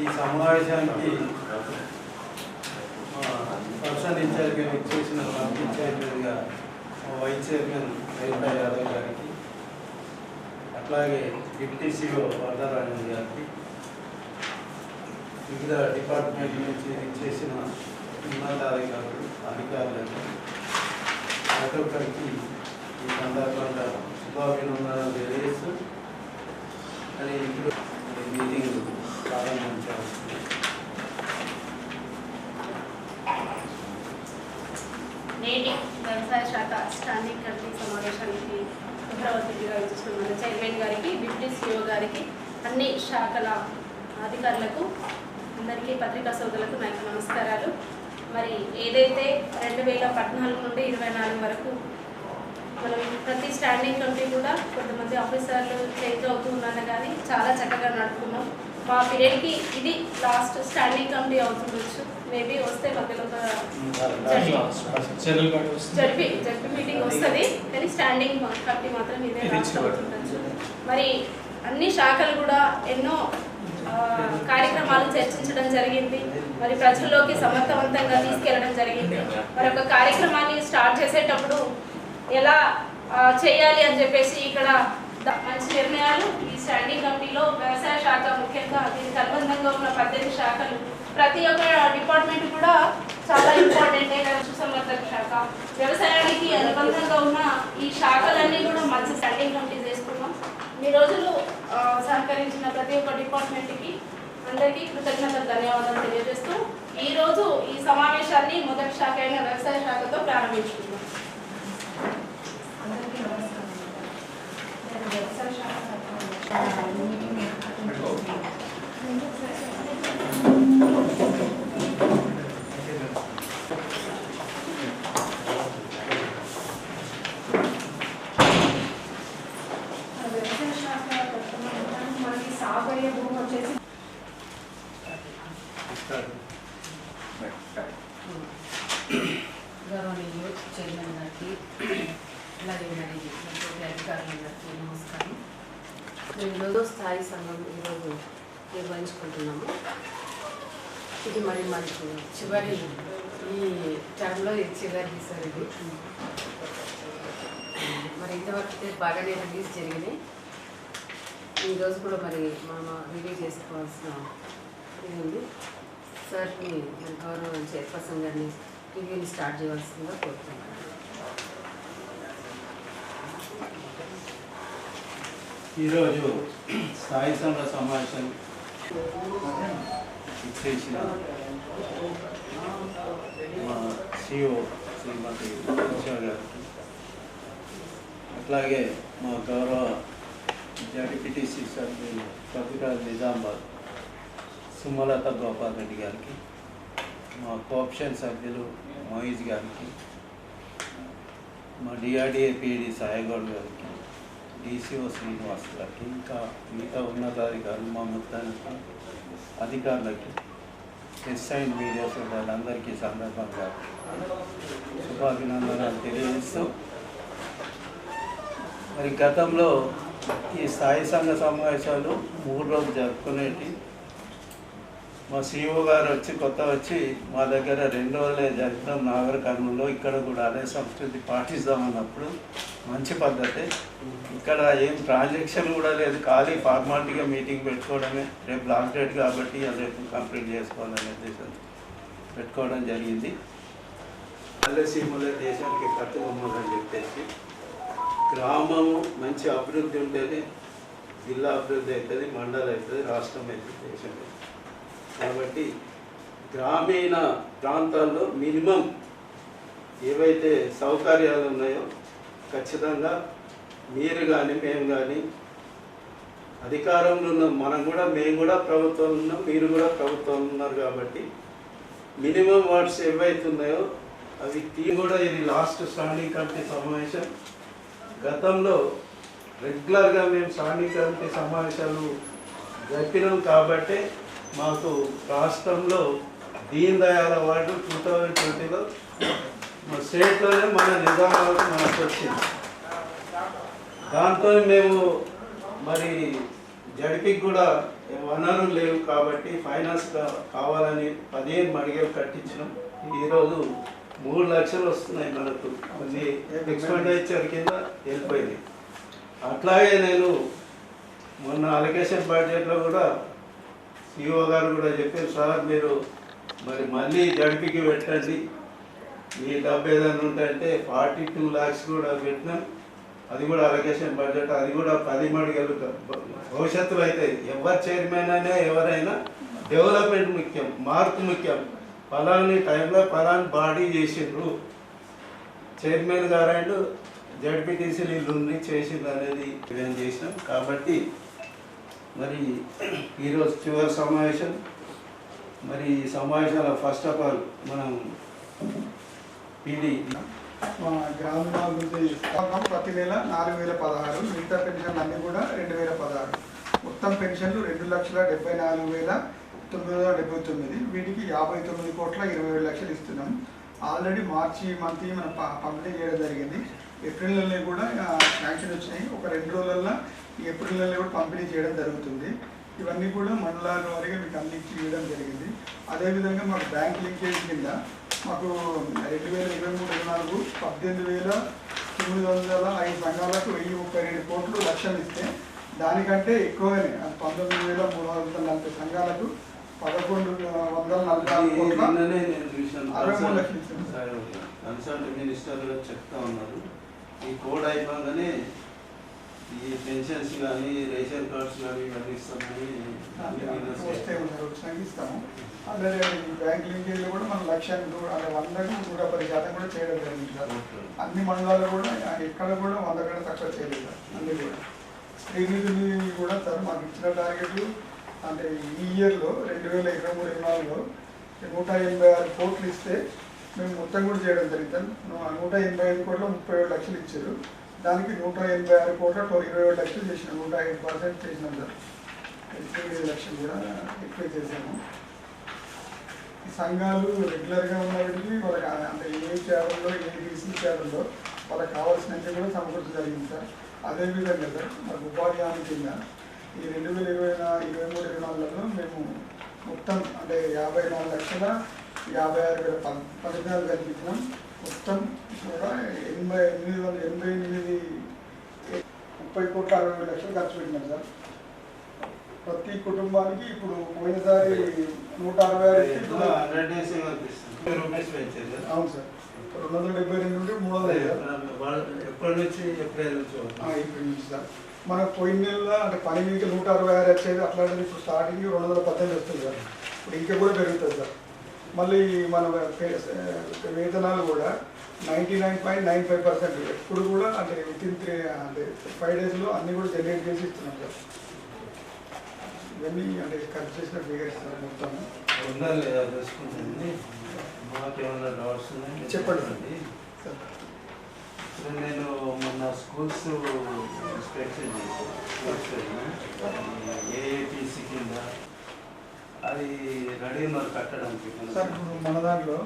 ఈ సమావేశానికి పర్సన్ ఇన్ఛార్జ్గా ఇచ్చేసిన committee vice chairman Rekha Yadav గారికి అట్లాగే డిప్యూటీ సిఓ వరదరాజన్ గారికి వివిధ డిపార్ట్మెంట్ నుంచి ఇచ్చేసిన ఉన్నతాధికారులు అధికారులకు ప్రతి ఒక్కరికి ఈ సందర్భంగా శుభాభినందనలు తెలియజేస్తూ అని ఇప్పుడు ఈ మీటింగ్ ప్రారంభించాల్సింది నేటి వ్యవసాయ శాఖ స్టాండింగ్ కమిటీ సమావేశానికి అమరావతిగా ఇస్తున్న చైర్మన్ గారికి డిప్యూటీ సిఇఓ గారికి అన్ని శాఖల అధికారులకు అందరికీ పత్రికా సోదరులకు నా యొక్క నమస్కారాలు. మరి ఏదైతే రెండు వేల పద్నాలుగు నుండి ఇరవై నాలుగు వరకు మనం ప్రతి స్టాండింగ్ కమిటీ కూడా కొంతమంది ఆఫీసర్లు చేంజ్ అవుతూ ఉన్నాను కానీ చాలా చక్కగా నడుపుకున్నాం. మా పీరియడ్కి ఇది లాస్ట్ స్టాండింగ్ కమిటీ అవుతుండొచ్చు. మేబీ వస్తే మధ్యలో ఒక జడ్పీ జడ్పీ మీటింగ్ వస్తుంది కానీ స్టాండింగ్ కమిటీ మాత్రం ఇదే లాస్ట్. అవుతుండొచ్చు. మరి అన్ని శాఖలు కూడా ఎన్నో కార్యక్రమాలు చర్చించడం జరిగింది. మరి ప్రజల్లోకి సమర్థవంతంగా తీసుకెళ్ళడం జరిగింది. మరి ఒక కార్యక్రమాన్ని స్టార్ట్ చేసేటప్పుడు ఎలా చేయాలి అని చెప్పేసి ఇక్కడ మంచి నిర్ణయాలు ఈ స్టాండింగ్ కమిటీలో వ్యవసాయ శాఖ ముఖ్యంగా దీనికి అనుబంధంగా ఉన్న పద్దెనిమిది శాఖలు. ప్రతి ఒక్క డిపార్ట్మెంట్ కూడా చాలా ఇంపార్టెంట్ పశుసంవర్ధక శాఖ. వ్యవసాయానికి అనుబంధంగా ఉన్న ఈ శాఖలన్నీ కూడా మంచి స్టాండింగ్ కమిటీ చేసుకున్నాం ఈ రోజులు సహకరించిన ప్రతి ఒక్క డిపార్ట్మెంట్కి అందరికీ కృతజ్ఞతలు ధన్యవాదాలు తెలియజేస్తూ ఈ రోజు ఈ సమావేశాన్ని మొదటి శాఖ అయిన వ్యవసాయ శాఖతో ప్రారంభించుకున్నాం అందరికీ నమస్కారం నేను వ్యవసాయ శాఖ తరఫున మీటింగ్ ఏర్పాటు వ్యవసాయ శాఖ తరఫున మొత్తానికి మనకి సాగు అయ్యే భూమి వచ్చేసి గౌరవనీయులు చైర్మన్ గారికి అలాగే మరి తోటి అధికారులందరికీ నమస్కారం మేము ఈరోజు స్థాయి సంఘం ఈరోజు నిర్వహించుకుంటున్నాము ఇది మరి మనకు చివరి ఈ టర్మ్లో ఇది చివరి సార్ ఇది. మరి ఇంతవరకు అయితే బాగానే రిలీజ్ జరిగినాయి. ఈరోజు కూడా మరి మనం రిలీజ్ చేసుకోవాల్సిన ఇది ఉంది. సార్ని మరి గౌరవం చైర్పర్సన్ గారిని రివ్యూని స్టార్ట్ చేయవలసిందిగా కోరుతున్నాను. ఈరోజు స్థాయి సంఘ సమావేశం ఇచ్చేసిన మా సిఓ శ్రీమతి ఉషా గారికి అట్లాగే మా గౌరవ జడిపిటిసి సభ్యులు కవిరాజ్ నిజామాబాద్ సుమలత గోపాల్ రెడ్డి గారికి మా కోఆప్షన్ సభ్యులు మహేష్ గారికి మా డిఆర్డిఏ పిడి సాయగౌడ్ గారికి డిసిఓ శ్రీనివాస్ గారికి ఇంకా మిగతా ఉన్నతాధికారులు మా మొత్తానికి అధికారులకి ప్రెస్ అండ్ మీడియా సోదరులందరికీ సందర్భంగా శుభాభినందనాలు తెలియజేస్తూ మరి గతంలో ఈ స్థాయి సంఘ సమావేశాలు మూడు రోజులు జరుపుకునేటి మా సిఇఓ గారు వచ్చి కొత్త వచ్చి మా దగ్గర రెండు రోజులే నాగరికర్ణంలో నాగర ఇక్కడ కూడా అదే సంస్కృతి పాటిస్తామన్నప్పుడు మంచి పద్ధతి. ఇక్కడ ఏం ట్రాన్సాక్షన్ కూడా లేదు ఖాళీ ఫార్మాలిటీగా మీటింగ్ పెట్టుకోవడమే. రేపు లాస్ట్ డేట్ కాబట్టి అది రేపు కంప్లీట్ చేసుకోవాలనే ఉద్దేశం పెట్టుకోవడం జరిగింది. పల్లెసీమలే దేశానికి కట్టుబొమ్మలని చెప్పేసి గ్రామము మంచి అభివృద్ధి ఉంటేనే జిల్లా అభివృద్ధి అవుతుంది మండలం అవుతుంది రాష్ట్రం అవుతుంది దేశం అవుతుంది. కాబట్టి గ్రామీణ ప్రాంతాల్లో మినిమం ఏవైతే సౌకర్యాలు ఉన్నాయో ఖచ్చితంగా మీరు కానీ మేము కానీ అధికారంలో ఉన్న మనం కూడా మేము కూడా ప్రభుత్వంలో ఉన్నాం మీరు కూడా ప్రభుత్వంలో ఉన్నారు కాబట్టి మినిమం వాట్స్ ఏవైతే ఉన్నాయో అవి తీ కూడా ఇది లాస్ట్ స్టాండింగ్ కమిటీ సమావేశం. గతంలో రెగ్యులర్గా మేము స్టాండింగ్ కమిటీ సమావేశాలు జరిపినాం కాబట్టి మాకు రాష్ట్రంలో Deen Dayal award two thousand ట్వంటీలో మా స్టేట్లోనే మన నిజామాబాద్ మనకు వచ్చింది దాంతో మేము మరి జడిపికి కూడా వనరులు లేవు కాబట్టి ఫైనాన్స్ కా- కావాలని పదిహేను మడిగలు కట్టించినాం. ఈరోజు మూడు లక్షలు వస్తున్నాయి మనకు. కొన్ని ఎక్స్పెండిచర్ కింద వెళ్ళిపోయింది. అట్లాగే నేను మొన్న అలొకేషన్ బడ్జెట్లో కూడా సిఇఓ గారు కూడా చెప్పారు సార్ మీరు మరి మళ్ళీ జడిపికి పెట్టండి. ఈ డబ్బు ఏదైనా ఉంటే ఫార్టీ టూ ల్యాక్స్ కూడా పెట్టినాం. అది కూడా అలొకేషన్ బడ్జెట్ అది కూడా పది మడిగలు భవిష్యత్తులో అయితే ఎవరు చైర్మన్ అయినా ఎవరైనా డెవలప్మెంట్ ముఖ్యం మార్పు ముఖ్యం. ఫలాని టైంలో ఫలాని బాడీ చేసిండ్రు. చైర్మన్ గారు జడ్పీటీసీ వీళ్ళు ఉంది చేసింది అనేది మేము చేసినాం. కాబట్టి మరి ఈరోజు చివరి సమావేశం. మరి ఈ సమావేశాల ఫస్ట్ ఆఫ్ ఆల్ మనం పీడీ మా గ్రామీణాభివృద్ధి స్థానం ప్రతి నెల నాలుగు వేల పదహారు మిగతా పెన్షన్లు అన్నీ కూడా రెండు వేల పదహారు. మొత్తం పెన్షన్లు రెండు లక్షల డెబ్బై నాలుగు వేల తొమ్మిది వందల డెబ్బై తొమ్మిది. వీటికి యాభై తొమ్మిది కోట్ల ఇరవై ఏడు లక్షలు ఇస్తున్నాం. ఆల్రెడీ మార్చి మంత్ మనం ప- పంపిణీ చేయడం జరిగింది. ఏప్రిల్ నెలలో కూడా శాంక్షన్ వచ్చినాయి. ఒక రెండు రోజులలో ఈ ఏప్రిల్ నెలలో కూడా పంపిణీ చేయడం జరుగుతుంది. ఇవన్నీ కూడా మండలాల వారీగా మీకు అన్నింటి ఇవ్వడం జరిగింది. అదేవిధంగా మాకు బ్యాంక్ లింకేజ్ కింద మాకు రెండు వేల ఇరవై మూడు ఇరవై నాలుగు పద్దెనిమిది వేల తొమ్మిది వందల ఐదు సంఘాలకు వెయ్యి ముప్పై రెండు కోట్లు లక్షలు ఇస్తే దానికంటే ఎక్కువగానే అది పంతొమ్మిది వేల మూడు వందల నలభై సంఘాలకు పదకొండు వందల నలభై అరవై మూడు లక్షలు చెప్తా ఉన్నారు. ఈ కోడ్ అయిపోగానే ఈ పెన్షన్స్ కానీ రేషన్ కార్డ్స్ కానీ ఇవన్నీ ఇస్తామని వస్తే ఇస్తాము. ఈ బ్యాంక్ లింకేజ్లో కూడా మనం లక్ష్యాన్ని అంటే వందకు నూట పది శాతం కూడా చేయడం జరిగింది సార్. అన్ని మండలాలు కూడా ఎక్కడ కూడా వంద కన్నా తక్కువ చేయలేదు సార్. అన్ని కూడా. స్త్రీనిధులు కూడా సార్ మాకు ఇచ్చిన టార్గెట్లు. అంటే ఈ ఇయర్లో రెండు వేల ఇరవై మూడు ఇరవై నాలుగులో నూట ఎనభై ఆరు కోట్లు ఇస్తే మేము మొత్తం కూడా చేయడం జరిగింది. నూట ఎనభై ఐదు కోట్ల ముప్పై ఏడు లక్షలు ఇచ్చారు. దానికి నూట ఎనభై ఆరు కోట్ల ఇరవై ఏడు లక్షలు చేసినాం. నూట ఐదు పర్సెంట్ చేసినాం సార్. ఇరవై లక్షలు కూడా ఎక్కువ చేశాము. సంఘాలు రెగ్యులర్గా ఉన్నప్పటికీ వాళ్ళకి అంటే ఏ చేపల్లో ఏ బీసీ చేపల్లో వాళ్ళకి కావాల్సినవి కూడా సమకూర్చడం జరిగింది సార్. అదేవిధంగా సార్ మాకు ఉపాధి హామీ కింద ఈ రెండు వేల ఇరవై ఇరవై మూడు ఇరవై నాలుగులో మేము మొత్తం అంటే యాభై నాలుగు లక్షల యాభై ఆరు వేల పథకాలు కల్పించినాం మొత్తం కూడా ఎనభై ఎనిమిది వందల ఎనభై ఎనిమిది ముప్పై కోట్ల అరవై లక్షలు ఖర్చు పెట్టినాం సార్. ప్రతి కుటుంబానికి ఇప్పుడు పోయినసారి నూట అరవై ఆరు అవును సార్. రెండు వందల డెబ్బై రెండు నుండి మూడు వందల ఎప్పటి నుంచి ఏప్రిల్ నుంచి ఆ, ఇప్పుడు నుంచి సార్. మన పోయిన నెలలో అంటే పని నూట అరవై ఆరు వచ్చేది అట్లాంటిది ఇప్పుడు స్టార్టింగ్ రెండు వందల పద్దెనిమిది వస్తుంది సార్. ఇప్పుడు ఇంకా కూడా పెరుగుతుంది సార్. మళ్ళీ మన వేతనాలు కూడా ninety nine point nine five percent ఎప్పుడు కూడా అంటే విత్ ఇన్ త్రీ అంటే ఫైవ్ డేస్లో అన్నీ కూడా జనరేట్ చేసి ఇస్తున్నాం సార్. ఇవన్నీ అంటే ఖర్చు చేసిన ఫిగర్స్ సార్ మొత్తం. చెప్పండి. నేను మొన్న స్కూల్స్ ఇన్స్పెక్షన్ చేశాను. ఏఏపిసి కింద. అది రెడీ ఉన్నారు కట్టడానికి సార్ ఇప్పుడు మన దాంట్లో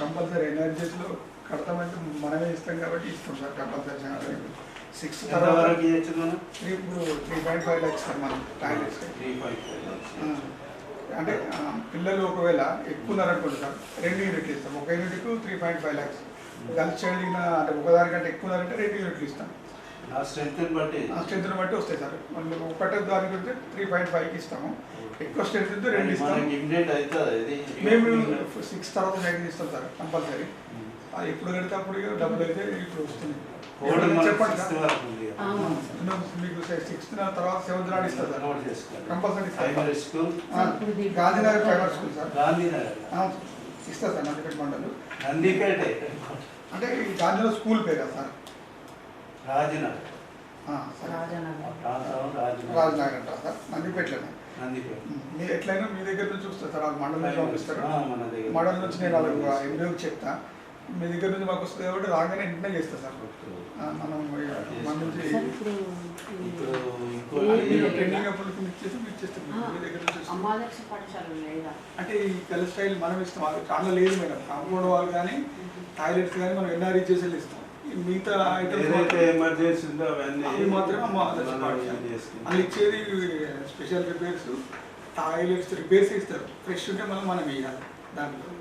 కంపల్సరీ ఎనర్జీస్లో కడతామంటే మనమే ఇస్తాం కాబట్టి ఇస్తాం సార్ కంపల్సరీ సిక్స్ ఇవ్వచ్చు మనం ఇప్పుడు three point five lakhs sir మనం టాయిలెట్స్ త్రీ పాయింట్ ఫైవ్ అంటే పిల్లలు ఒకవేళ ఎక్కువ ఉన్నారనుకోండి సార్ రెండు యూనిట్లు ఇస్తాం. ఒక యూనిట్కు three point five lakhs. Girls child అంటే ఒకదానికంటే ఎక్కువ ఉన్నారంటే రెండు యూనిట్లు ఇస్తాం. నా స్ట్రెంత్ బట్టి. ఆ స్ట్రెంత్ని బట్టి వస్తాయి సార్. మళ్ళీ ఒకటే దానికి వస్తే త్రీ పాయింట్ ఫైవ్కి ఇస్తాము. ఎక్కువ స్ట్రెంత్ అయితే రెండు ఇస్తాం మనకి ఇమ్మీడియట్ అవుతుంది ఇది మేము సిక్స్ తర్వాత సైకిల్ ఇస్తాం సార్ కంపల్సరీ. అది ఎప్పుడు కడితే అప్పుడు డబ్బులు అయితే ఇప్పుడు వస్తుంది. చెప్పండి మీకు సిక్స్త్ తర్వాత సెవెంత్ నాడు ఇస్తారు సార్. నోట్ చేసుకోండి. Compulsory primary school. ఆ, Gandhinagar private school sir. Gandhinagar. ఆ, ఇస్తా సార్ నందిపేట మండలు నందిపేటే. అంటే ఈ గాంధీనగర్ స్కూల్ పేరా సార్? రాజనగర్. రాజానగర్. అంటారా నందిపేట. మీరు ఎట్లయినా మీ దగ్గర నుంచి వస్తారు సార్. వాళ్ళు మండలం నుంచి పంపిస్తారు ఆ, మన దగ్గర మండలం నుంచి నేను వాళ్ళకి ఎండిఓకి చెప్తా. మీ దగ్గర నుంచి మాకు వస్తుంది కాబట్టి రాగానే వెంటనే చేస్తా సార్. మనం నుంచి ట్రైనింగ్ అప్పుడు మీకు ఇచ్చేసి మీరు ఇచ్చేస్తాం. మీ దగ్గర నుంచి అంటే ఈ గర్ల్ స్టైల్ మనం ఇస్తాం. చాలా లేదు మేడం. కాంపౌండ్ వాళ్ళు కానీ టాయిలెట్స్ కానీ మనం ఎన్ఆర్ఈ చేసి ఇస్తాం. మిగతా ఏదైతే ఎమర్జెన్సీ ఉందో అవన్నీ అవి మాత్రం మా మనం చేసుకుంటాం. వాళ్ళు ఇచ్చేది స్పెషల్ రిపేర్స్ టాయిలెట్స్ రిపేర్స్ ఇస్తారు. ఫ్రెష్ ఉంటే మళ్ళీ మనం వేయాలి దాంట్లో.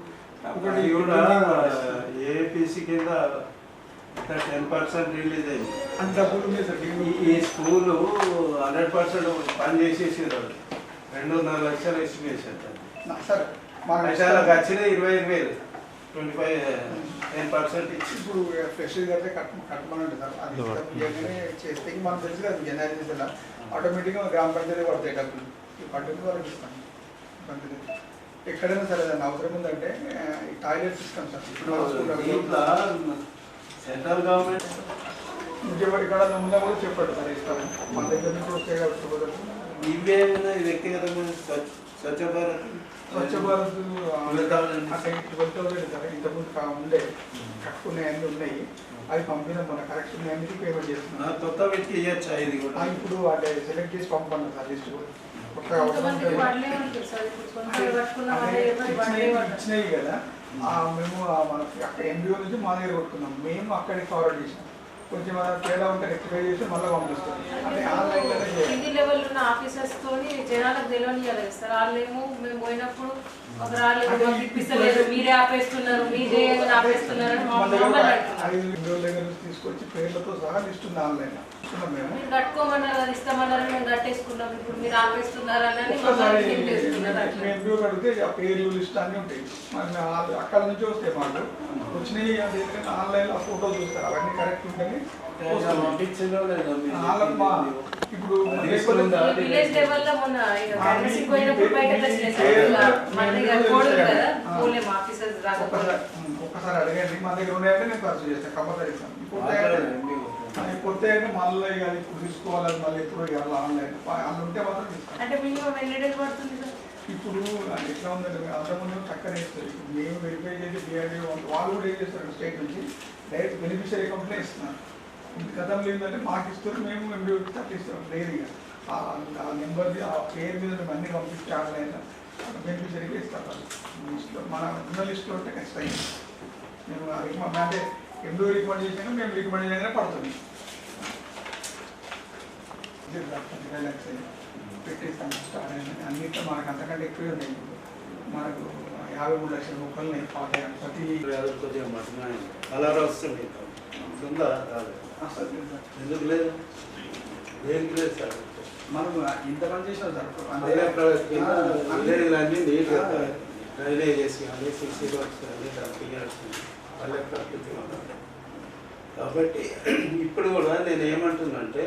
ఒకటి అది కూడా ఏపీసీ కింద టెన్ పర్సెంట్ రిలీజ్ అయింది. అంత డబ్బులు సార్ ఈ- స్కూలు హండ్రెడ్ పర్సెంట్ పని చేసేసారు రెండున్నర లక్షల ఎస్టిమేషన్ సార్. మన అయితే వాళ్ళకి వచ్చిన ఇరవై ఐదు వేలు. ట్వంటీ ఫైవ్ టెన్ పర్సెంట్ ఇచ్చి ఇప్పుడు ఫ్రెష్ కడితే కట్ కట్టమని సార్. అది చేస్తే మనకు తెలుసు కదా ఆటోమేటిక్గా గ్రామ పంచాయతీ పడతాయి డబ్బులు. ఈ వాళ్ళకి ఇస్తాం. ఇబ్బంది లేదు. ఎక్కడైనా సరే దాన్ని అవసరం ఉందంటే టాయిలెట్స్ ఇస్తాం సార్. మన సెంట్రల్ గవర్నమెంట్ ఇంకెవరి ఇక్కడ ఉన్నా కూడా చెప్పండి సార్ ఇస్తాం మన దగ్గర నుంచి వ్యక్తిగతంగా స్వచ్ఛ భారత్ స్వచ్ఛ భారత్ ట్వెల్వ్ థౌసండ్. అంటే ట్వెల్వ్ థౌసండ్ సార్ ఇంతకుముందు ఉండే కట్టుకునే అన్ని ఉన్నాయి. అవి పంపిన మన కరెక్ట్ అన్నిటికీ పేమెంట్ చేస్తున్నాం. కొత్త వ్యక్తి ఇవ్వచ్చు ఇది కూడా? ఇప్పుడు అంటే సెలెక్ట్ చేసి పంపండి సార్ లిస్ట్ కూడా. ఇచ్చినవి కదా. ఆ, మేము అక్కడ ఎంబీఓ నుంచి మా దగ్గర కొట్టుకున్నాం. మేము అక్కడికి ఫార్వర్డ్ చేసాం. కొంచెం తేడా ఉంటే రెక్టిఫై చేసి మళ్ళీ పంపిస్తాం అంటే ఆన్లైన్లోనే చేయాలి. కింది లెవెల్ ఉన్న ఆఫీసర్స్ తోని జనాలకు తెలియనియాలి సార్. వాళ్ళేమో మేము పోయినప్పుడు ఒక మీరే ఆపేస్తున్నారు మీరే ఆపేస్తున్నారు తీసుకొచ్చి పేర్లతో సహా లిస్ట్ ఉంది మీరు కట్టుకోమన్నారు అది ఇస్తామన్నారు మేము కట్టేసుకున్నాం ఇప్పుడు మీరు ఆ పేర్లు లిస్ట్ అన్నీ ఉంటాయి. మరి అక్కడ నుంచి వస్తాయి మాకు. వచ్చినాయి అది ఏంటంటే ఆన్లైన్ ఆ ఫోటో చూస్తారు. అవన్నీ కరెక్ట్ వాళ్ళమ్మ ఇప్పుడు విలేజ్ లెవెల్లో మొన్న ఇక కరెన్సీ పోయినప్పుడు బయటకు వచ్చినాయి. సార్ ఇక మళ్ళీ ఇక కోడ్ ఉంది కదా. పోలేము ఆఫీసర్స్ రాకపోతే ఒక్కసారి ఒక్కసారి అడగండి. మా దగ్గర ఉన్నాయంటే నేను ఖర్చు చేస్తాను. కంపల్సరీ ఇప్పుడు అవి కొత్త అంటే మళ్ళీ ఇక అది ఇప్పుడు తీసుకోవాలి మళ్ళీ ఎప్పుడు ఇవ్వాలి ఆన్లైన్ వాళ్ళు ఉంటే మాత్రం అంటే మినిమం ఎన్ని డేస్ పడుతుంది ఇప్పుడు అది ఎట్లా ఉందంటే అంతకుముందు చక్కగా ఇస్తారు ఇప్పుడు మేము వెరిఫై చేసి డిఆర్డీ వాళ్ళు కూడా ఏం చేస్తారు స్టేట్ నుంచి? డైరెక్ట్ బెనిఫిషియరీ అకౌంట్లో ఇస్తున్నారు. గతంలో ఏంటంటే మాకు ఇస్తారు మేము ఎంబీ తప్పిస్తాం లేదు ఇక. ఆ నెంబర్ది ఆ పేరు మీద మేము అన్ని పంపిస్తే ఆన్లైన్ బెనిఫిషరీగా ఇస్తారు. మీ మన లిస్ట్లో ఉంటే ఖచ్చితంగా మేము ఆ రికమెండ్ అంటే ఎంబీ రికమెండ్ చేసినా మేము రికమెండ్ చేయగానే పడుతుంది. ఇది రిలాక్స్ అయ్యి పెట్టేస్తాం స్టార్ట్ అయింది. అన్నిట్లో మనకు అంతకంటే ఎక్కువే ఉన్నాయి. మనకు యాభై మూడు లక్షల మొక్కలు ఉన్నాయి. పాత ప్రతి వస్తుంది ఎందుకు లేదు? దేనికి లేదు సార్? మనం ఇంత పని చేసినాం సార్. అదే విలేజ్లన్నీ నీట్గా డ్రైనేజ్ కానీ సిక్స్టీ వర్క్స్ ఉండాలి. కాబట్టి ఇప్పుడు కూడా నేను ఏమంటున్నంటే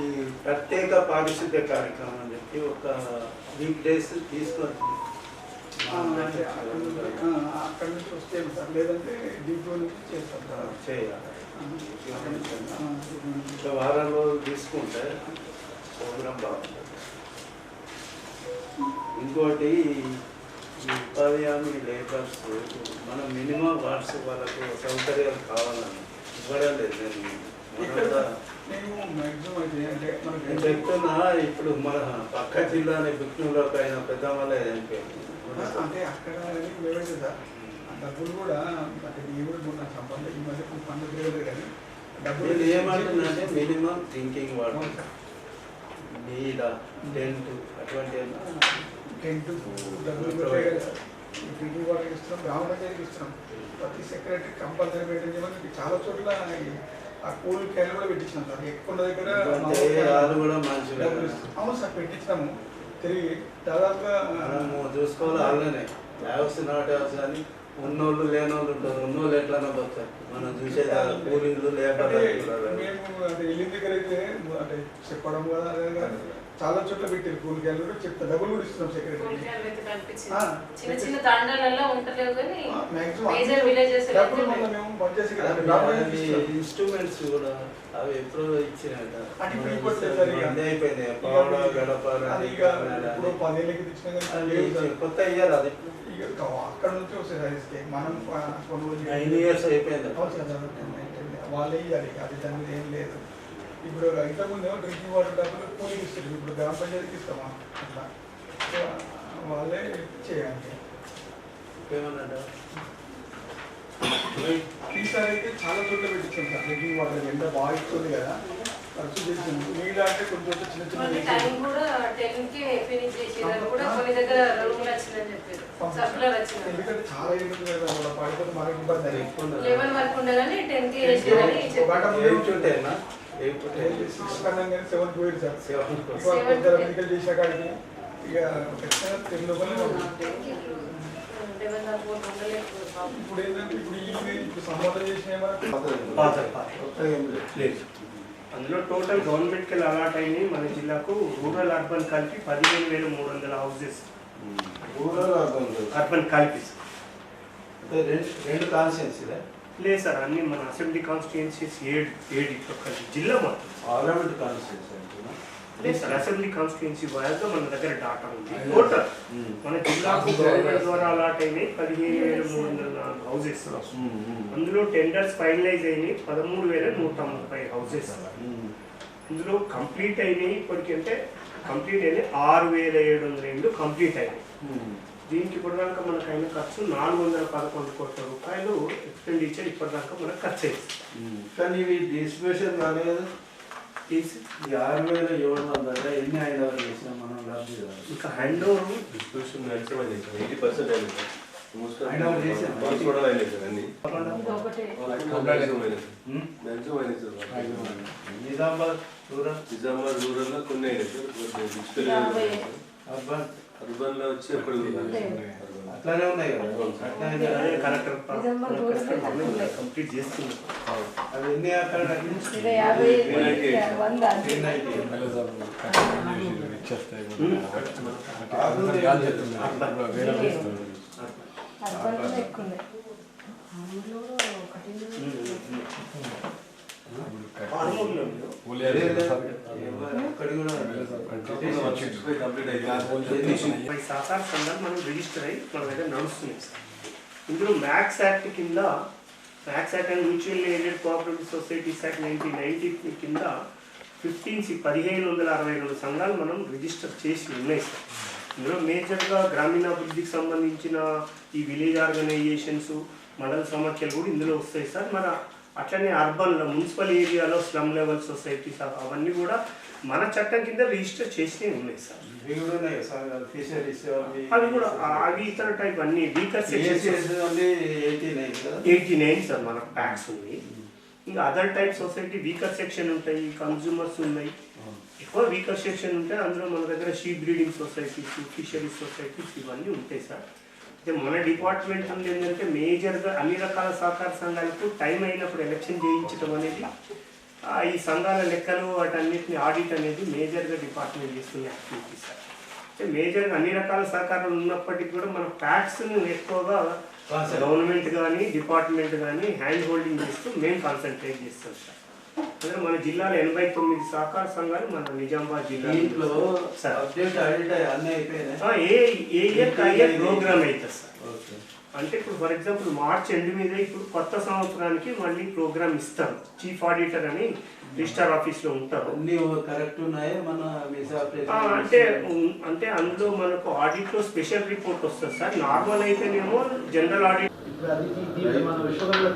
ఈ ప్రత్యేక పారిశుద్ధ్య కార్యక్రమం అని చెప్పి ఒక వీక్ డేస్ అంటే అక్కడ నుంచి వస్తే లేదంటే దీంట్లో నుంచి చేస్తాం సార్ చేయాలి. వారం రోజులు తీసుకుంటే ప్రోగ్రాం బాగుంటుంది. ఇంకోటి ఉపాధి హామీ లేబర్స్ మనం మినిమం వాట్స్ వాళ్ళకు సౌకర్యాలు కావాలని ఇవ్వడం లేదు. నేను చెప్తున్నా ఇప్పుడు మన పక్క జిల్లాని బిక్నూరులోకి అయిన పెద్ద వాళ్ళే అంటే అక్కడ డబ్బులు కూడా కూడా సంబంధం ఈ మధ్య కానీ డబ్బులు ఏమంటున్నానంటే మినిమం థింకింగ్ వాడు నీడ టెంట్ అటువంటి టెంట్ డబ్బులు డ్రింకింగ్ వాటర్ ఇస్తున్నాం గ్రామ పంచాయతీకి ఇస్తున్నాం. ప్రతి సెక్రటరీ కంపల్సరీ మెయింటైన్ చేయమని చాలా చోట్ల ఆ కూల్ క్యాన్ కూడా పెట్టించినాం. సార్ ఎక్కువ దగ్గర. అవును సార్ పెట్టించినాము. తిరిగి దాదాపుగా చూసుకోవాలి నాట్ అని ఉన్నోళ్ళు లేనోళ్ళు ఉంటారు. ఉన్నోళ్ళు ఎట్లా పోతారు మనం చూసేది కూలీలు లేబర్ అంటే మేము అంటే వెళ్ళిన దగ్గర అయితే అంటే చెప్పడం అదే కాదు. చాలా చోట్ల పెట్టారు కూల్ క్యాన్ కూడా చెప్తా డబ్బులు కూడా ఇస్తున్నాం సెక్రటరీ. చిన్న చిన్న తండాలలో కానీ మేజర్ విలేజెస్ డబ్బులు మేము పనిచేసి. ఇన్స్ట్రుమెంట్స్ కూడా అవి ఎప్పుడో ఇచ్చినట్ట అయిపోయింది గడప. కొత్త ఇయ్యారు అది. కా- అక్కడ నుంచి వస్తాయి సార్ ఇస్తే మనం కొనుగోలు. నైన్ ఇయర్స్ అయిపోయింది. వాళ్ళే ఇవ్వాలి అది దాని మీద ఏం లేదు. ఇప్పుడు ఇంతకుముందు డ్రింకింగ్ వాటర్ డబ్బులు కూలింగ్ ఇస్తారు. ఇప్పుడు గ్రామ పంచాయతీకి ఇస్తామా? అట్లా. వాళ్ళే చేయాలి. ఏమన్నాడు? ఈసారి అయితే చాలా చోట్ల పెట్టించాం సార్. Drinking water. ఎండ బాగా ఇస్తుంది కదా. ఖర్చు చేసాం అంటే కొన్ని చోట్ల చిన్న చిన్న టైం కూడా టెన్కి ఫినిష్ చేసేదాన్ని కూడా కొన్ని దగ్గర రూమ్ వచ్చిందని చెప్పారు. సర్కులర్ వచ్చింది ఎందుకంటే చాలా ఇబ్బంది కదా వాళ్ళ పడిపోతే మనకి ఇబ్బంది అయ్యింది లెవెన్ వరకు ఉండగానే టెన్కి చెప్పారు. గంట ముందే ఏమిటంటేనా సిక్స్ కన్నా కానీ సెవెన్ పోయింది సార్. Seven. ఇవాళ మెడికల్ చేసిన కాడికి ఇక ఖచ్చితంగా టెన్ పాపం. ఇప్పుడు ఏంటంటే ఇప్పుడు ఈ ఇప్పుడు సంబంధం చేసిన పాత పాత కొత్తగా ఏం లేదు. అందులో టోటల్ గవర్నమెంట్కి అలాట్ అయినాయి మన జిల్లాకు రూరల్ అర్బన్ కలిపి పదిహేను వేల మూడు వందల హౌసెస్ రూరల్ లేదు అర్బన్ కలిపి. రెండు కాన్స్టిట్యున్సీలే లేదు సార్ అన్ని మన అసెంబ్లీ కాన్స్టిట్యున్సీస్ ఏడు ఏడు జిల్లా మొత్తం. పార్లమెంట్ కాన్స్టిట్యున్సీ లేదు సార్ అసెంబ్లీ కాన్స్టిట్యున్సీ వైజ్గా మన దగ్గర డాటా ఉంది. టోటల్ మన జిల్లాకు గవర్నమెంట్ ద్వారా అలాట్ అయినాయి పదిహేను వేల మూడు వందల నాలుగు హౌసెస్ అందులో టెండర్స్ ఫైనలైజ్ అయినాయి పదమూడు వేల నూట ముప్పై హౌసెస్ ఇందులో కంప్లీట్ అయినాయి ఇప్పటికంటే కంప్లీట్ అయినాయి ఆరు వేల ఏడు వందల ఏళ్ళు కంప్లీట్ అయినాయి. దీనికి ఇప్పటిదాకా మనకు అయిన ఖర్చు నాలుగు వందల పదకొండు కోట్ల రూపాయలు ఎక్స్పెండిచర్ ఇప్పటిదాకా మనకు ఖర్చు అయింది. కానీ ఇవి డిస్ట్రిబ్యూషన్ తీసి ఈ ఆరు వేల ఏడు వందల ఎన్ని ఐదు వందలు చేసినా మనం లబ్ధి ఇంకా hand over distribution maximum eighty percent అయింది సార్. మోస్ట్ ఆఫ్ అయినా చేశాం. మార్క్స్ కూడా అయినాయి సార్ అన్ని. మ్యాక్సిమం అయినాయి సార్. నిజామాబాద్ రూరల్? నిజామాబాద్ రూరల్లో కొన్ని అయినాయి సార్. Urban urban. లో వచ్చి అక్కడ అట్లానే ఉన్నాయి కదా అట్లానే అదే కలెక్టర్ కంప్లీట్ చేస్తున్నాం అవి ఎన్ని ఒకటి అక్కడ కూడా సహకార సంఘాలు మనం రిజిస్టర్ అయ్యి మన దగ్గర నడుస్తున్నాయి సార్. ఇందులో మ్యాక్స్ యాక్ట్ కింద MACS act and mutual aided cooperative societies act nineteen ninety కింద ఫిఫ్టీన్ సి పదిహేను వందల అరవై రెండు సంఘాలు మనం రిజిస్టర్ చేసి ఉన్నాయి సార్. ఇందులో మేజర్గా గ్రామీణాభివృద్ధికి సంబంధించిన ఈ విలేజ్ ఆర్గనైజేషన్స్ మండల సమాఖ్యలు కూడా ఇందులో వస్తాయి సార్. మన అట్లనే అర్బన్లో మున్సిపల్ ఏరియాలో స్లమ్ లెవెల్ సొసైటీస్ అవన్నీ కూడా మన చట్టం కింద రిజిస్టర్ చేసినవి ఉన్నాయి సార్. ఇవి కూడా ఉన్నాయి సార్ ఫిషరీస్ అవి కూడా అవి ఇతర టైప్ అన్ని వీకర్ ఎయిటీ నైన్ సార్ మన ప్యాక్స్ ఉంది ఇంకా other type society weaker section ఉంటాయి కన్జ్యూమర్స్ ఉన్నాయి. ఎక్కువ వీకర్ సెక్షన్ ఉంటాయి అందులో మన దగ్గర sheep breeding societies fisheries societies ఇవన్నీ ఉంటాయి సార్. అయితే మన డిపార్ట్మెంట్ ఏంటంటే మేజర్గా అన్ని రకాల సహకార సంఘాలకు టైం అయినప్పుడు ఎలక్షన్ చేయించడం అనేది ఈ సంఘాల లెక్కలు వాటన్నిటిని ఆడిట్ అనేది మేజర్గా డిపార్ట్మెంట్ చేస్తున్న యాక్టివిటీ సార్. అంటే మేజర్గా అన్ని రకాల సహకారాలు ఉన్నప్పటికీ కూడా మన ప్యాక్స్ను ఎక్కువగా. గవర్నమెంట్ కానీ డిపార్ట్మెంట్ కానీ హ్యాండ్ హోల్డింగ్ చేస్తూ మేము కాన్సన్ట్రేట్ చేస్తాం సార్. అందులో మన జిల్లాలో ఎనభై తొమ్మిది సహకార సంఘాలు మన నిజామాబాద్ జిల్లాలో ఏ ఏ ప్రోగ్రామ్ అవుతుంది సార్. అంటే ఇప్పుడు ఫర్ ఎగ్జాంపుల్ మార్చ్ ఎండ్ మీద ఇప్పుడు కొత్త సంవత్సరానికి మళ్ళీ ప్రోగ్రామ్ ఇస్తారు. చీఫ్ ఆడిటర్ అని రిజిస్టర్ ఆఫీస్లో ఉంటారు. అన్నీ కరెక్ట్ ఉన్నాయా? మన అంటే అంటే అందులో మనకు ఆడిట్లో స్పెషల్ రిపోర్ట్ వస్తుంది సార్. నార్మల్ అయితేనేమో జనరల్ ఆడిట్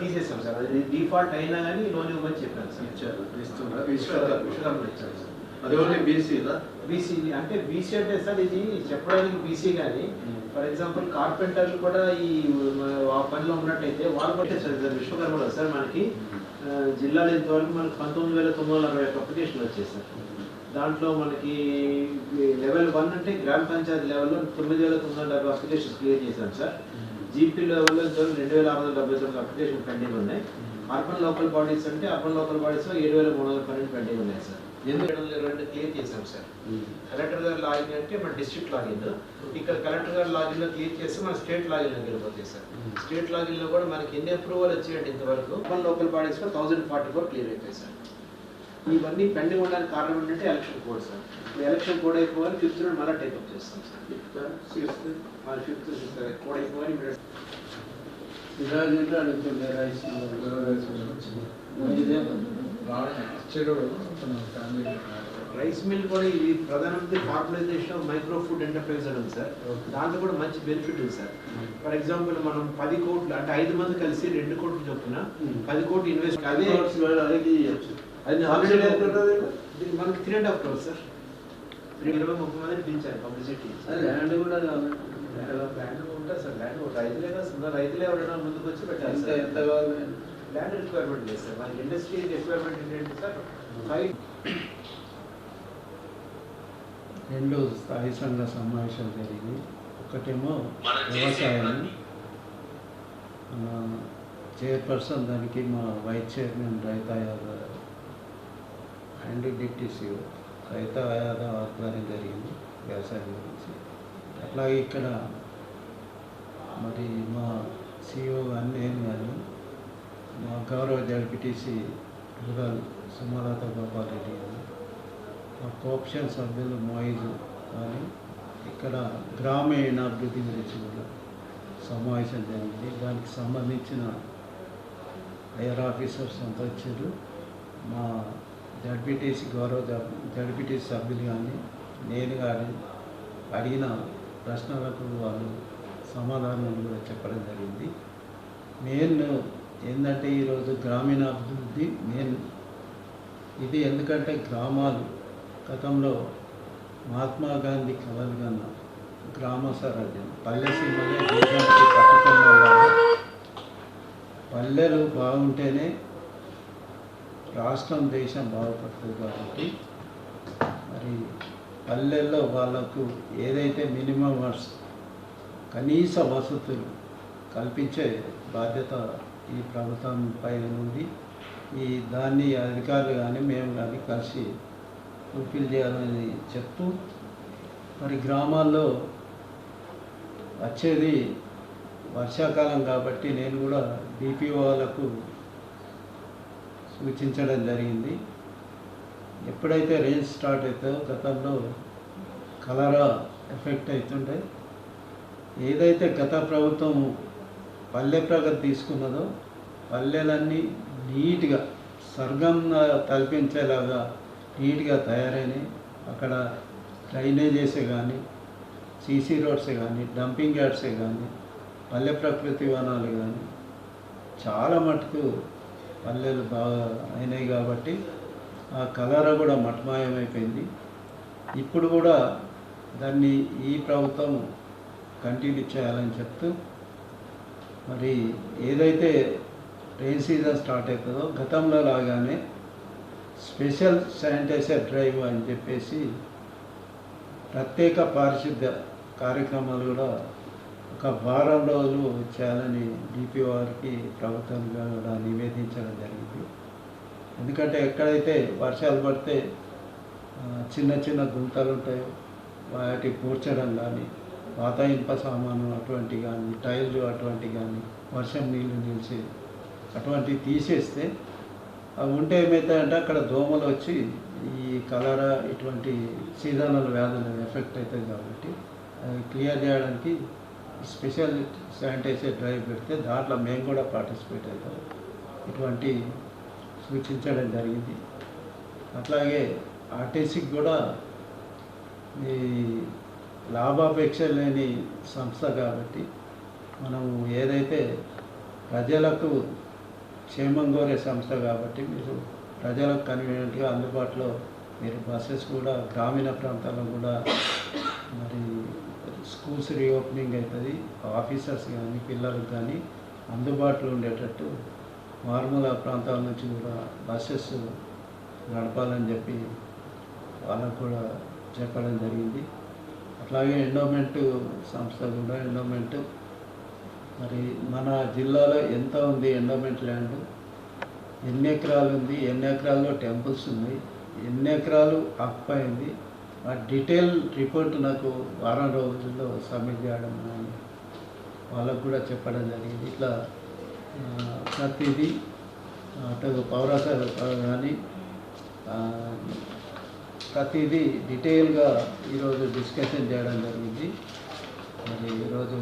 తీసేసాం సార్. అది డిఫాల్ట్ అయినా కానీ లోన్ ఇవ్వమని చెప్పాను సార్. ఇచ్చారు. ఇస్తున్నారు విశ్వకర్మ. ఇచ్చారు సార్. అది ఓన్లీ బీసీలా బీసీ అంటే బీసీ అంటే సార్ ఇది చెప్పడానికి బీసీ కానీ ఫర్ ఎగ్జాంపుల్ కార్పెంటర్లు కూడా ఈ పనిలో ఉన్నట్టయితే వాళ్ళు కూడా సార్ సార్ విశ్వకర్మలో సార్ మనకి ఆ, జిల్లాలో ఇంతవరకు మనకి పంతొమ్మిది వేల తొమ్మిది వందల అరవై ఒక్క అప్లికేషన్లు వచ్చాయి సార్. దాంట్లో మనకి లెవెల్ వన్ అంటే గ్రామ పంచాయతీ లెవెల్లో తొమ్మిది వేల తొమ్మిది వందల డెబ్బై అప్లికేషన్స్ క్లియర్ చేశాం సార్. జీపీ లెవెల్లో ఇంతవరకు రెండు వేల ఆరు వందల డెబ్బై తొమ్మిది అప్లికేషన్ పెండింగ్ ఉన్నాయి. అర్బన్ లోకల్ బాడీస్ అంటే అర్బన్ లోకల్ బాడీస్లో ఏడు వేల మూడు వందల పన్నెండు పెండింగ్ ఉన్నాయి సార్. ఎందుకు ఏడు వందల రెండు క్లియర్ చేశాం సార్? కలెక్టర్ గారు లాగిన్ అంటే మన డిస్ట్రిక్ట్ లాగిన్. ఇక్కడ కలెక్టర్ గారు లాగిన్లో క్లియర్ చేస్తే మన స్టేట్ లాగిన్ వెళ్ళిపోతాయి సార్. స్టేట్ లాగిన్లో కూడా మనకి ఎన్ని అప్రూవల్ వచ్చాయండి ఇంతవరకు? అర్బన్ లోకల్ బాడీస్లో థౌసండ్ ఫార్టీ ఫోర్ క్లియర్ అయిపోయాయి సార్. ఇవన్నీ పెండింగ్ ఉండడానికి కారణం ఏంటంటే election code sir. Election code అయిపోవాలి ఫిఫ్త్ నుండి మళ్ళీ టేకప్ చేస్తాం సార్. మరి ఫిఫ్త్ కోడ్ అయిపోవాలి అడుగుతుండే రైస్ మిల్ కూడా ఇది ప్రధానమంత్రి formalisation of micro food enterprise అని ఉంది సార్ దాంట్లో కూడా మంచి బెనిఫిట్ ఉంది సార్. ఫర్ ఎగ్జాంపుల్ మనం పది కోట్లు అంటే ఐదు మంది కలిసి రెండు కోట్లు చొప్పున పది కోట్లు ఇన్వెస్ట్ అదే మనకి three and half crore sir. ఇరవై ముప్పై మంది పిలిచారు పబ్లిసిటీ. ల్యాండ్ కూడా. ల్యాండ్ ఉంటుంది సార్ ల్యాండ్ రైతులే కదా సార్ రైతులే ఎవరైనా ముందుకు వచ్చి పెట్టాలి ఎంత కావాలి? ల్యాండ్ రిక్వైర్మెంట్ లేదు సార్. మన ఇండస్ట్రీ రిక్వైర్మెంట్ ఏంటంటే సార్ ఫైవ్ రెండు స్థాయి సంఘ సమావేశాలు జరిగి ఒకటేమో వ్యవసాయం మన చైర్పర్సన్ దానికి మా vice chairman Raitha Yadav and deputy Raitha Yadav ఆధ్వర్యం జరిగింది వ్యవసాయం గురించి. అట్లాగే ఇక్కడ మరి మా సిఇఓ కానీ నేను కానీ మా గౌరవ జడ్పీటీసీ రూరల్ సుమలత గోపాల్ రెడ్డి గారు మా కోప్షన్ సభ్యులు మోయిజు కానీ ఇక్కడ గ్రామీణాభివృద్ధి గురించి కూడా సమావేశం జరిగింది. దానికి సంబంధించిన హైయర్ ఆఫీసర్స్ అంతా వచ్చారు. మా జడ్పీటీసీ గౌరవ జడ్పీటీసీ సభ్యులు కానీ నేను కానీ అడిగిన ప్రశ్నలకు వాళ్ళు సమాధానం కూడా చెప్పడం జరిగింది. నేను ఏంటంటే ఈరోజు గ్రామీణాభివృద్ధి మెయిన్ ఇది ఎందుకంటే గ్రామాలు గతంలో మహాత్మా గాంధీ కలలు కన్న గ్రామ స్వరాజ్యం పల్లె సీమలే దేశానికి పల్లెలు బాగుంటేనే రాష్ట్రం దేశం బాగుపడుతుంది కాబట్టి మరి పల్లెల్లో వాళ్ళకు ఏదైతే మినిమం వర్స్ కనీస వసతులు కల్పించే బాధ్యత ఈ ప్రభుత్వం పైన ఉంది ఈ దాన్ని అధికారులు కానీ మేము కానీ కలిసి ఫుల్ఫిల్ చేయాలని చెప్తూ మరి గ్రామాల్లో వచ్చేది వర్షాకాలం కాబట్టి నేను కూడా డిపిఓలకు సూచించడం జరిగింది. ఎప్పుడైతే రేంజ్ స్టార్ట్ అవుతుందో గతంలో కలరా ఎఫెక్ట్ అవుతుండే ఏదైతే గత ప్రభుత్వం పల్లె ప్రగతి తీసుకున్నదో పల్లెలన్నీ నీట్గా స్వర్గం తలపించేలాగా నీట్గా తయారైనాయి. అక్కడ డ్రైనేజెసే కానీ సీసీ రోడ్సే కానీ డంపింగ్ యార్డ్సే కానీ పల్లె ప్రకృతి వనాలు కానీ చాలా మటుకు పల్లెలు బాగా అయినాయి కాబట్టి ఆ కలర కూడా మటమాయమైపోయింది. ఇప్పుడు కూడా దాన్ని ఈ ప్రభుత్వం కంటిన్యూ చేయాలని చెప్తూ మరి ఏదైతే రెయిన్ సీజన్ స్టార్ట్ అవుతుందో గతంలో లాగానే స్పెషల్ శానిటైజర్ డ్రైవ్ అని చెప్పేసి ప్రత్యేక పారిశుద్ధ్య కార్యక్రమాలు కూడా ఒక వారం రోజులు చేయాలని డిపి వారికి ప్రభుత్వంగా కూడా నివేదించడం జరిగింది. ఎందుకంటే ఎక్కడైతే వర్షాలు పడితే చిన్న చిన్న గుంతలు ఉంటాయో వాటి పూడ్చడం కానీ పాత ఇనుప సామాను అటువంటి కానీ టైర్లు అటువంటి కానీ వర్షం నీళ్ళు నిలిచి అటువంటివి తీసేస్తే అవి ఉంటే ఏమవుతాయంటే అక్కడ దోమలు వచ్చి ఈ కలరా ఇటువంటి సీజనల్ వ్యాధులు ఎఫెక్ట్ అవుతాయి కాబట్టి అవి క్లియర్ చేయడానికి స్పెషల్ శానిటైజర్ డ్రైవ్ పెడితే దాంట్లో మేము కూడా పార్టిసిపేట్ అవుతాం. ఇటువంటి సూచించడం జరిగింది. అట్లాగే ఆర్టీసీకి కూడా ఈ లాభాపేక్ష లేని సంస్థ కాబట్టి మనము ఏదైతే ప్రజలకు క్షేమం కోరే సంస్థ కాబట్టి మీరు ప్రజలకు కన్వీనియంట్గా అందుబాటులో మీరు బస్సెస్ కూడా గ్రామీణ ప్రాంతాల్లో కూడా మరి స్కూల్స్ రీఓపెనింగ్ అవుతుంది ఆఫీసర్స్ కానీ పిల్లలకు కానీ అందుబాటులో ఉండేటట్టు మారుమూల ప్రాంతాల నుంచి కూడా బస్సెస్ నడపాలని చెప్పి వాళ్ళకు కూడా చెప్పడం జరిగింది. అట్లాగే ఎండోమెంట్ సంస్థ కూడా ఎండోమెంట్ మరి మన జిల్లాలో ఎంత ఉంది ఎండోమెంట్ ల్యాండ్ ఎన్ని ఎకరాలు ఉంది? ఎన్ని ఎకరాల్లో టెంపుల్స్ ఉన్నాయి? ఎన్ని ఎకరాలు ఆక్యుపై ఆ డీటెయిల్ రిపోర్ట్ నాకు వారం రోజుల్లో సబ్మిట్ చేయడం కానీ వాళ్ళకు కూడా చెప్పడం జరిగింది. ఇట్లా ప్రతిదీ అటు పౌరస కానీ ప్రతిదీ డీటెయిల్గా ఈరోజు డిస్కషన్ చేయడం జరిగింది. మరి ఈరోజు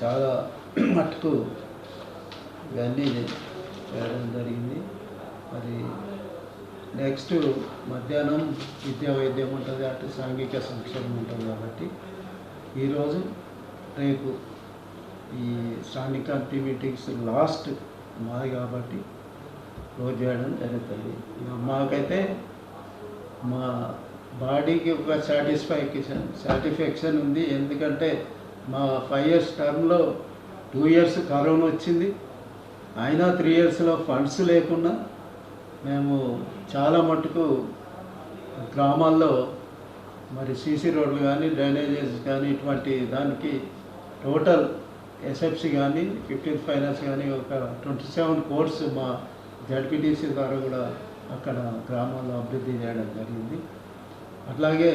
చాలా మటుకు ఇవన్నీ చేయడం జరిగింది. మరి నెక్స్ట్ మధ్యాహ్నం విద్యా వైద్యం ఉంటుంది అటు సాంఘిక సంక్షేమం ఉంటుంది కాబట్టి ఈరోజు రేపు ఈ స్టాండింగ్ కమిటీ మీటింగ్స్ లాస్ట్ మాది కాబట్టి రోజు చేయడం జరుగుతుంది. మాకైతే మా బాడీకి ఒక సాటిస్ఫాక్షన్ సాటిస్ఫాక్షన్ ఉంది. ఎందుకంటే మా ఫైవ్ ఇయర్స్ టర్మ్లో టూ ఇయర్స్ కరోనా వచ్చింది. అయినా త్రీ ఇయర్స్లో ఫండ్స్ లేకుండా మేము చాలా మటుకు గ్రామాల్లో మరి సీసీ రోడ్లు కానీ డ్రైనేజెస్ కానీ ఇటువంటి దానికి టోటల్ ఎస్ఎఫ్సి కానీ ఫిఫ్టీన్ ఫైనాన్స్ కానీ ఒక ట్వంటీ సెవెన్ కోర్స్ మా జడ్పీటీసీ ద్వారా కూడా అక్కడ గ్రామాల్లో అభివృద్ధి చేయడం జరిగింది. అట్లాగే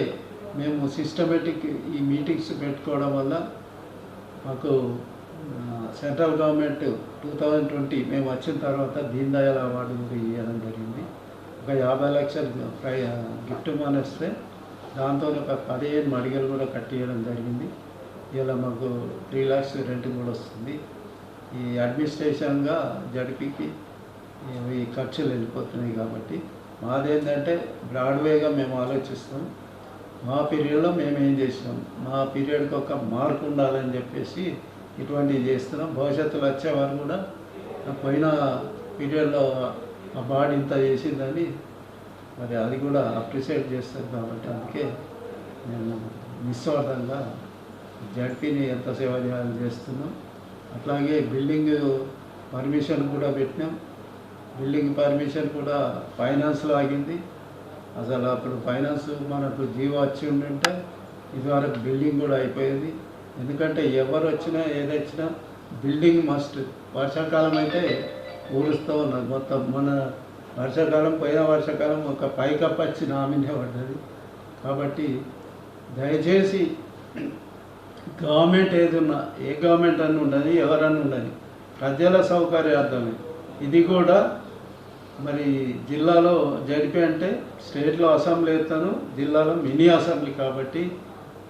మేము సిస్టమేటిక్ ఈ మీటింగ్స్ పెట్టుకోవడం వల్ల మాకు central government two thousand twenty మేము వచ్చిన తర్వాత దీన్ దయాల్ అవార్డు కూడా ఇవ్వడం జరిగింది. ఒక యాభై లక్షలు ప్రై గిఫ్ట్ మానేస్తే దాంతో ఒక పదిహేను మడిగలు కూడా కట్టియడం జరిగింది. ఇలా మాకు త్రీ ల్యాక్స్ రెంట్ కూడా వస్తుంది. ఈ అడ్మినిస్ట్రేషన్గా జడ్పీకి ఈ ఖర్చులు వెళ్ళిపోతున్నాయి కాబట్టి. మాదేంటంటే బ్రాడ్వేగా మేము ఆలోచిస్తాం. మా పీరియడ్లో మేము ఏం చేసినాం? మా పీరియడ్కి ఒక మార్క్ ఉండాలని చెప్పేసి ఇటువంటివి చేస్తున్నాం. భవిష్యత్తులో వచ్చేవారు కూడా పోయిన పీరియడ్లో ఆ బాడీ ఇంత చేసిందని మరి అది కూడా అప్రిషియేట్ చేస్తారు కాబట్టి అందుకే మేము నిస్వార్థంగా జడ్పీని ఎంత సేవ చేయాలని చేస్తున్నాం. అట్లాగే బిల్డింగ్ పర్మిషన్ కూడా పెట్టినాం. బిల్డింగ్ పర్మిషన్ కూడా ఫైనాన్స్లో ఆగింది. అసలు అప్పుడు ఫైనాన్స్ మనకు జీవో వచ్చి ఉండింటే ఇదివరకు బిల్డింగ్ కూడా అయిపోయింది. ఎందుకంటే ఎవరు వచ్చినా ఏదొచ్చినా బిల్డింగ్ మస్ట్. వర్షాకాలం అయితే ఊరుస్తూ ఉన్నది. మొత్తం మన వర్షాకాలం పోయిన వర్షాకాలం ఒక పైకప్పు వచ్చి నామినే పడ్డది. కాబట్టి దయచేసి గవర్నమెంట్ ఏది ఉన్నా ఏ గవర్నమెంట్ అని ఉండదు ఎవరన్నా ఉండదు ప్రజల సౌకర్యార్థమే. ఇది కూడా మరి జిల్లాలో జడిపి అంటే స్టేట్లో అసెంబ్లీ ఎత్తాను జిల్లాలో మినీ అసెంబ్లీ కాబట్టి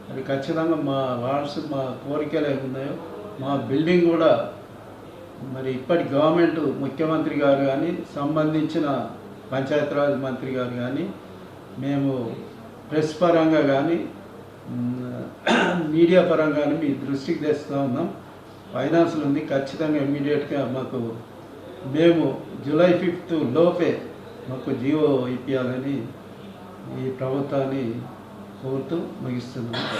అది ఖచ్చితంగా మా వార్డ్స్ మా కోరికలు ఏమున్నాయో మా బిల్డింగ్ కూడా మరి ఇప్పటి గవర్నమెంట్ ముఖ్యమంత్రి గారు కానీ సంబంధించిన పంచాయతీరాజ్ మంత్రి గారు కానీ మేము ప్రెస్ పరంగా కానీ మీడియా పరంగా కానీ మీ దృష్టికి తెస్తూ ఉన్నాం. ఫైనాన్స్లు ఉంది ఖచ్చితంగా ఇమ్మీడియట్గా మాకు మేము జూలై ఫిఫ్త్ లోపే మాకు జీవో ఇప్పించాలని ఈ ప్రభుత్వాన్ని కోరుతూ ముగిస్తున్నాము